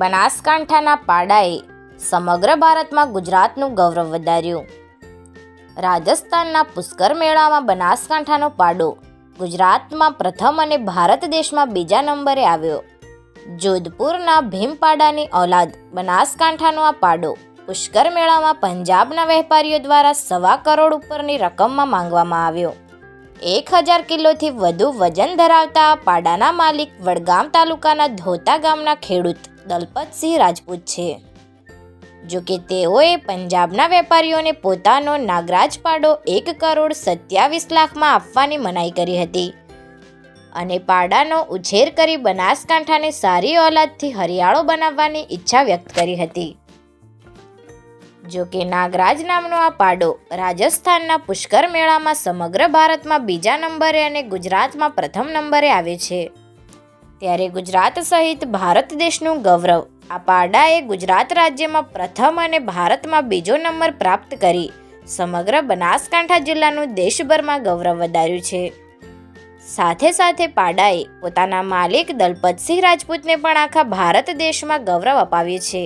બનાસકાંઠાના પાડાએ સમગ્ર ભારતમાં ગુજરાતનું ગૌરવ વધાર્યું. રાજસ્થાનના પુષ્કર મેળામાં બનાસકાંઠાનો પાડો ગુજરાતમાં પ્રથમ અને ભારત દેશમાં બીજા નંબરે આવ્યો. જોધપુરના ભીમપાડાની ઓલાદ બનાસકાંઠાનો આ પાડો પુષ્કર મેળામાં પંજાબના વેપારીઓ દ્વારા સવા કરોડ ઉપરની રકમમાં માંગવામાં આવ્યો. એક હજાર કિલોથી વધુ વજન ધરાવતા પાડાના માલિક વડગામ તાલુકાના ધોતા ગામના ખેડૂત દલપતસિંહ રાજપૂત છે. જો કે તેઓએ પંજાબના વેપારીઓને પોતાનો નાગરાજ પાડો એક કરોડ સત્યાવીસ લાખમાં આપવાની મનાઈ કરી હતી. અને પાડાનો ઉછેર કરી બનાસકાંઠાને સારી ઓલાદથી હરિયાળો બનાવવાની ઈચ્છા વ્યક્ત કરી હતી. જો કે નાગરાજ નામનો આ પાડો રાજસ્થાનના પુષ્કર મેળામાં સમગ્ર ભારતમાં બીજા નંબરે અને ગુજરાતમાં પ્રથમ નંબરે આવે છે. ત્યારે ગુજરાત સહિત ભારત દેશનું ગૌરવ આ પાડાએ ગુજરાત રાજ્યમાં પ્રથમ અને ભારતમાં બીજો નંબર પ્રાપ્ત કરી સમગ્ર બનાસકાંઠા જિલ્લાનું દેશભરમાં ગૌરવ વધાર્યું છે. સાથે સાથે પાડાએ પોતાના માલિક દલપતસિંહ રાજપૂતને પણ આખા ભારત દેશમાં ગૌરવ અપાવ્યું છે.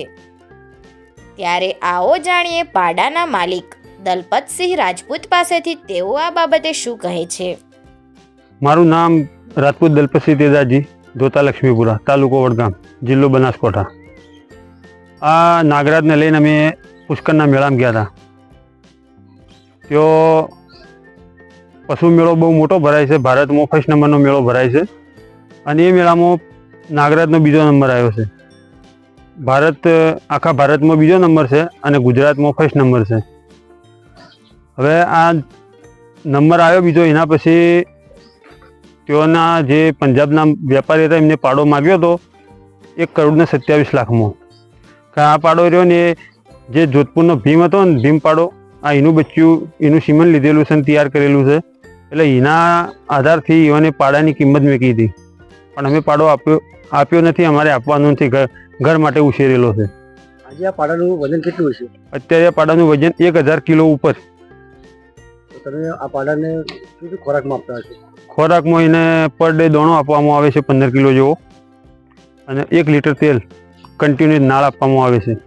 ત્યારે આવો જાણીએ પાડાના માલિક. દલપતસિંહ રાજપૂત પાસેથી તેઓ આ બાબતે શું કહે છે? મારું નામ રાજપૂત દલપતસિંહ તેજાજી, ધોતા લક્ષ્મીપુરા, તાલુકો વડગામ, જિલ્લો બનાસકાંઠા. આ નાગરાજને લઈને અમે પુષ્કરના મેળામાં ગયા હતા. તો પશુ મેળો બહુ મોટો ભરાય છે. ભારતમાં ફર્સ્ટ નંબરનો મેળો ભરાય છે. અને એ મેળામાં નાગરાજનો બીજો નંબર આવ્યો છે. ભારત, આખા ભારતમાં બીજો નંબર છે અને ગુજરાતમાં ફર્સ્ટ નંબર છે. હવે આ નંબર આવ્યો બીજો, એના પછી તેઓના જે પંજાબના વેપારી હતા, એમને પાડો માગ્યો હતો એક કરોડને સત્યાવીસ લાખમાં. કે આ પાડો રહ્યો ને જે જોધપુરનો ભીમ હતો ને, ભીમ પાડો, આ એનું બચ્યું, એનું સીમન લીધેલું છે ને, તૈયાર કરેલું છે. એટલે એના આધારથી એઓને પાડાની કિંમત મેકી હતી. પણ અમે પાડો આપ્યો આપ્યો નથી, અમારે આપવાનો નથી ઘર માટે ઉછેરેલો છે. આજે આ પાડાનું વજન કેટલું હશે? અત્યારે આ પાડાનું વજન એક હજાર કિલો ઉપર. તો તમે આ પાડાને શું શું ખોરાકમાં આપતા હશો? ખોરાકમાં એને પર ડે દોણો આપવામાં આવે છે પંદર કિલો જેવો. અને એક લીટર તેલ કન્ટિન્યુ નાળ આપવામાં આવે છે.